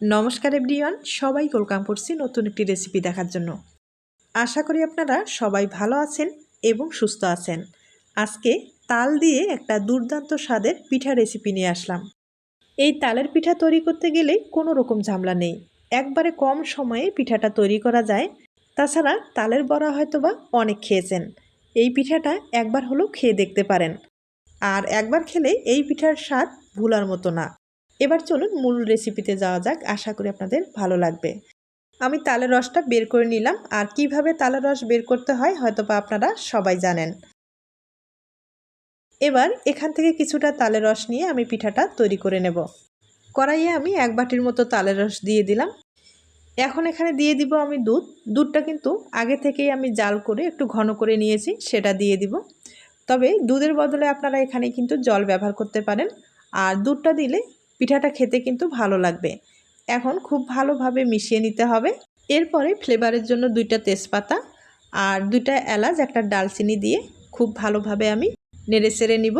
নমস্কার এভরিওয়ান, সবাই ওয়েলকাম করছি নতুন একটি রেসিপি দেখার জন্য। আশা করি আপনারা সবাই ভালো আছেন এবং সুস্থ আছেন। আজকে তাল দিয়ে একটা দুর্দান্ত স্বাদের পিঠা রেসিপি নিয়ে আসলাম। এই তালের পিঠা তৈরি করতে গেলে কোনো রকম ঝামেলা নেই। একবারে কম সময়ে পিঠাটা তৈরি করা যায়। তাছাড়া তালের বড়া হয়তো বা অনেক খেয়েছেন। এই পিঠাটা একবার হলেও খেয়ে দেখতে পারেন। আর একবার খেলে এই পিঠার স্বাদ ভুলার মতো না। এবার চলুন মূল রেসিপিতে যাওয়া যাক, আশা করি আপনাদের ভালো লাগবে। আমি তালের রসটা বের করে নিলাম, আর কীভাবে তালের রস বের করতে হয় হয়তো বা আপনারা সবাই জানেন। এবার এখান থেকে কিছুটা তালের রস নিয়ে আমি পিঠাটা তৈরি করে নেব। কড়াইয়ে আমি এক বাটির মতো তালের রস দিয়ে দিলাম। এখন এখানে দিয়ে দিব আমি দুধ। দুধটা কিন্তু আগে থেকেই আমি জাল করে একটু ঘন করে নিয়েছি, সেটা দিয়ে দিব। তবে দুধের বদলে আপনারা এখানে কিন্তু জল ব্যবহার করতে পারেন। আর দুধটা দিলে পিঠাটা খেতে কিন্তু ভালো লাগবে। এখন খুব ভালোভাবে মিশিয়ে নিতে হবে। এরপরে ফ্লেভারের জন্য দুইটা তেজপাতা আর দুইটা এলাচ, একটা ডালচিনি দিয়ে খুব ভালোভাবে আমি নেড়ে সেড়ে নিব।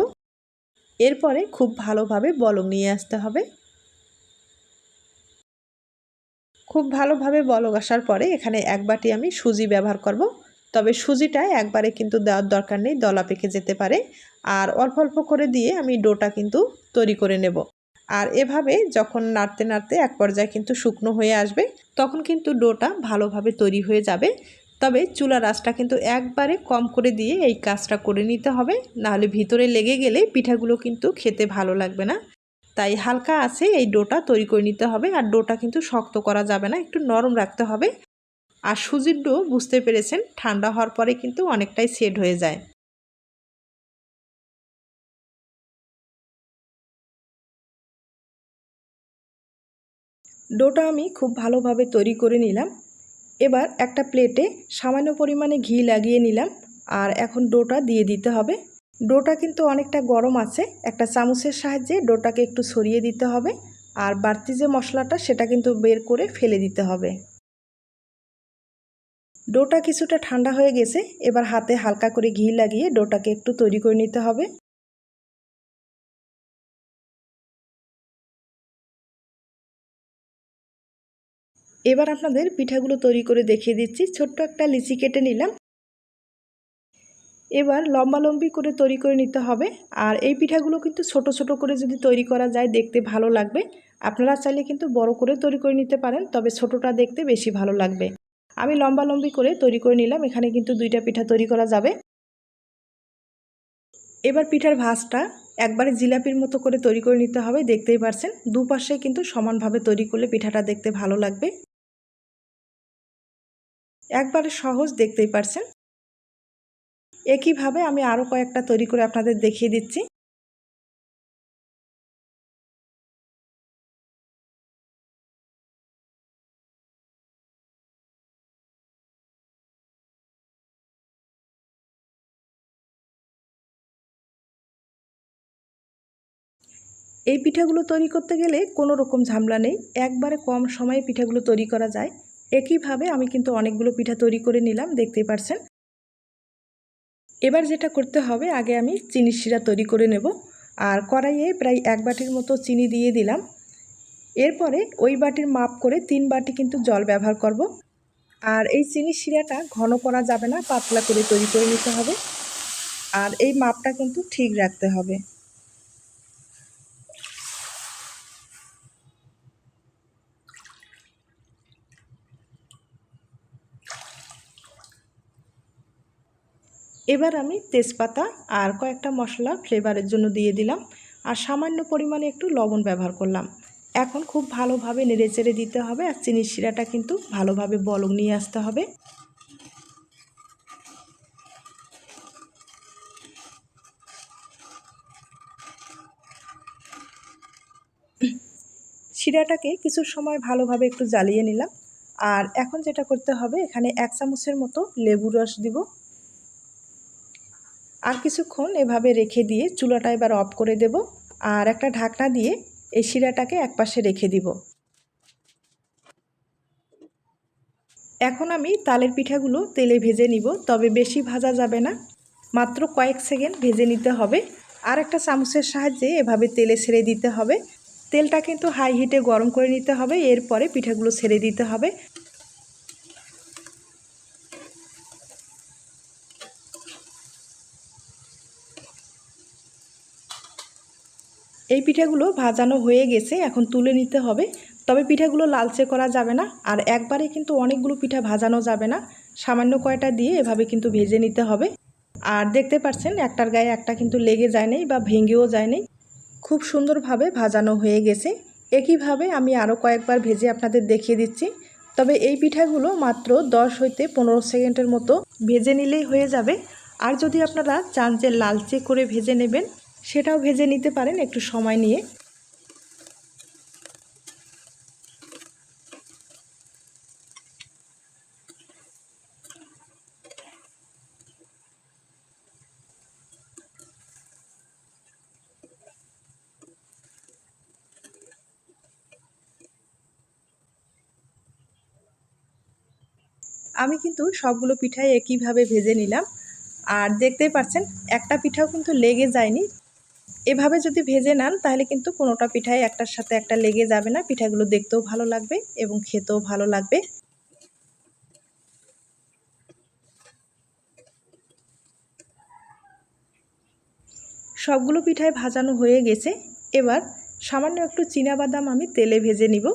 এরপরে খুব ভালোভাবে বলং নিয়ে আসতে হবে। খুব ভালোভাবে বলক আসার পরে এখানে এক বাটি আমি সুজি ব্যবহার করব। তবে সুজিটা একবারে কিন্তু দেওয়ার দরকার নেই, দলা পেকে যেতে পারে। আর অল্প অল্প করে দিয়ে আমি ডোটা কিন্তু তৈরি করে নেব। আর এভাবে যখন নাড়তে নাড়তে এক পর্যায়ে কিন্তু শুকনো হয়ে আসবে, তখন কিন্তু ডোটা ভালোভাবে তৈরি হয়ে যাবে। তবে চুলা রাসটা কিন্তু একবারে কম করে দিয়ে এই কাজটা করে নিতে হবে, নাহলে ভিতরে লেগে গেলে পিঠাগুলো কিন্তু খেতে ভালো লাগবে না। তাই হালকা আছে এই ডোটা তৈরি করে নিতে হবে, আর ডোটা কিন্তু শক্ত করা যাবে না, একটু নরম রাখতে হবে। আর সুজির ডো বুঝতে পেরেছেন, ঠান্ডা হওয়ার পরে কিন্তু অনেকটাই সেট হয়ে যায়। ডোটা আমি খুব ভালোভাবে তৈরি করে নিলাম। এবার একটা প্লেটে সামান্য পরিমাণে ঘি লাগিয়ে নিলাম আর এখন ডোটা দিয়ে দিতে হবে। ডোটা কিন্তু অনেকটা গরম আছে, একটা চামচের সাহায্যে ডোটাকে একটু সরিয়ে দিতে হবে আর বাড়তি যে মশলাটা সেটা কিন্তু বের করে ফেলে দিতে হবে। ডোটা কিছুটা ঠান্ডা হয়ে গেছে, এবার হাতে হালকা করে ঘি লাগিয়ে ডোটাকে একটু তৈরি করে নিতে হবে। এবার আপনাদের পিঠাগুলো তৈরি করে দেখিয়ে দিচ্ছি। ছোট্ট একটা লিচি কেটে নিলাম। এবার লম্বা লম্বি করে তৈরি করে নিতে হবে। আর এই পিঠাগুলো কিন্তু ছোট ছোট করে যদি তৈরি করা যায় দেখতে ভালো লাগবে। আপনারা চাইলে কিন্তু বড় করে তৈরি করে নিতে পারেন, তবে ছোটটা দেখতে বেশি ভালো লাগবে। আমি লম্বা লম্বি করে তৈরি করে নিলাম। এখানে কিন্তু দুইটা পিঠা তৈরি করা যাবে। এবার পিঠার ভাজটা একবারে জিলাপির মতো করে তৈরি করে নিতে হবে। দেখতেই পারছেন, দুপাশে কিন্তু সমানভাবে তৈরি করলে পিঠাটা দেখতে ভালো লাগবে। একবারে সহজ দেখতেই পারছেন। একইভাবে আমি আরও কয়েকটা তৈরি করে আপনাদের দেখিয়ে দিচ্ছি। এই পিঠাগুলো তৈরি করতে গেলে কোনো রকম ঝামেলা নেই। একবারে কম সময়ে পিঠাগুলো তৈরি করা যায়। একইভাবে আমি কিন্তু অনেকগুলো পিঠা তৈরি করে নিলাম, দেখতেই পারছেন। এবার যেটা করতে হবে, আগে আমি চিনি শিরা তৈরি করে নেব। আর কড়াইয়ে প্রায় এক বাটির মতো চিনি দিয়ে দিলাম। এরপরে ওই বাটির মাপ করে তিন বাটি কিন্তু জল ব্যবহার করব। আর এই চিনি শিরাটা ঘন করা যাবে না, পাতলা করে তৈরি করে নিতে হবে। আর এই মাপটা কিন্তু ঠিক রাখতে হবে। এবার আমি তেজপাতা আর কয়েকটা মশলা ফ্লেভারের জন্য দিয়ে দিলাম আর সামান্য পরিমাণে একটু লবণ ব্যবহার করলাম। এখন খুব ভালোভাবে নেড়ে চেড়ে দিতে হবে আর চিনির শিরাটা কিন্তু ভালোভাবে বলক নিয়ে আসতে হবে। শিরাটাকে কিছু সময় ভালোভাবে একটু জ্বালিয়ে নিলাম। আর এখন যেটা করতে হবে, এখানে এক চামচের মতো লেবু রস দিব। আর কিছুক্ষণ এভাবে রেখে দিয়ে চুলাটা এবার অফ করে দেব আর একটা ঢাকনা দিয়ে এই শিরাটাকে একপাশে রেখে দিব। এখন আমি তালের পিঠাগুলো তেলে ভেজে নিব, তবে বেশি ভাজা যাবে না। মাত্র কয়েক সেকেন্ড ভেজে নিতে হবে আর একটা চামচের সাহায্যে এভাবে তেলে ছেড়ে দিতে হবে। তেলটা কিন্তু হাই হিটে গরম করে নিতে হবে, এরপরে পিঠাগুলো ছেড়ে দিতে হবে। এই পিঠাগুলো ভাজানো হয়ে গেছে, এখন তুলে নিতে হবে। তবে পিঠাগুলো লালচে করা যাবে না, আর একবারে কিন্তু অনেকগুলো পিঠা ভাজানো যাবে না। সামান্য কয়টা দিয়ে এভাবে কিন্তু ভেজে নিতে হবে। আর দেখতে পাচ্ছেন, একটার গায়ে একটা কিন্তু লেগে যায় নাই বা ভেঙেও যায় নাই। খুব সুন্দরভাবে ভাজানো হয়ে গেছে। একইভাবে আমি আরও কয়েকবার ভেজে আপনাদের দেখিয়ে দিচ্ছি। তবে এই পিঠাগুলো মাত্র দশ হইতে পনেরো সেকেন্ডের মতো ভেজে নিলেই হয়ে যাবে। আর যদি আপনারা চান যে লালচে করে ভেজে নেবেন সেটাও ভেজে নিতে পারেন একটু সময় নিয়ে। আমি কিন্তু সবগুলো পিঠাই একইভাবে ভেজে নিলাম। আর দেখতেই পাচ্ছেন একটা পিঠাও কিন্তু লেগে যায়নি। এভাবে যদি ভেজে নেন, তাহলে কিন্তু কোনোটা পিঠাই একটার সাথে একটা লেগে যাবে না। পিঠাগুলো দেখতেও ভালো লাগবে এবং খেতেও ভালো লাগবে। সবগুলো পিঠায় ভাজানো হয়ে গেছে। এবার সামান্য একটু বাদাম আমি তেলে ভেজে নিব।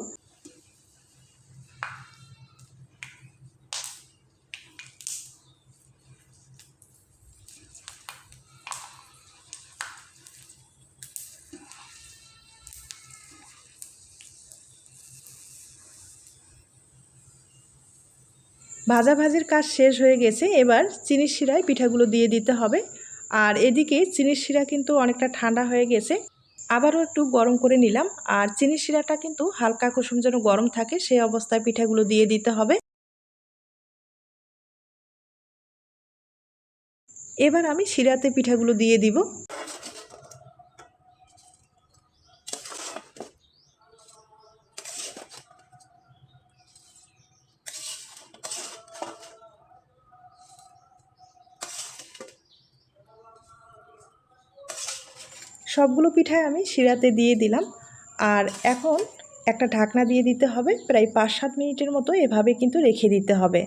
ভাজাভাজির কাজ শেষ হয়ে গেছে, এবার চিনির শিরায় পিঠাগুলো দিয়ে দিতে হবে। আর এদিকে চিনির শিরা কিন্তু অনেকটা ঠান্ডা হয়ে গেছে, আবারও একটু গরম করে নিলাম। আর চিনির শিরাটা কিন্তু হালকা কুসুম যেন গরম থাকে, সেই অবস্থায় পিঠাগুলো দিয়ে দিতে হবে। এবার আমি শিরাতে পিঠাগুলো দিয়ে দিব। সবগুলো পিঠায় আমি শিরাতে দিয়ে দিলাম। আর এখন একটা ঢাকনা দিয়ে দিতে হবে, প্রায় পাঁচ সাত মিনিটের মতো এভাবে কিন্তু রেখে দিতে হবে।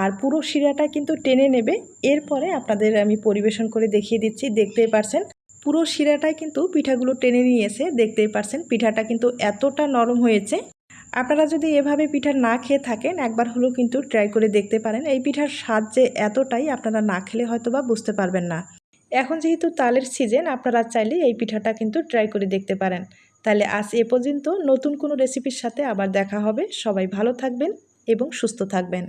আর পুরো শিরাটা কিন্তু টেনে নেবে। এরপরে আপনাদের আমি পরিবেশন করে দেখিয়ে দিচ্ছি, দেখতেই পারছেন। পুরো শিরাটাই কিন্তু পিঠাগুলো টেনে নিয়েছে, দেখতেই পারছেন পিঠাটা কিন্তু এতটা নরম হয়েছে। আপনারা যদি এভাবে পিঠা না খেয়ে থাকেন, একবার হলেও কিন্তু ট্রাই করে দেখতে পারেন। এই পিঠার স্বাদ যে এতটাই আপনারা না খেলে হয়তো বা বুঝতে পারবেন না। এখন যেহেতু তালের সিজন আপনারা চাইলে এই পিঠাটা কিন্তু ট্রাই করে দেখতে পারেন। তাহলে আজ এ পর্যন্ত নতুন কোনো রেসিপির সাথে আবার দেখা হবে। সবাই ভালো থাকবেন এবং সুস্থ থাকবেন।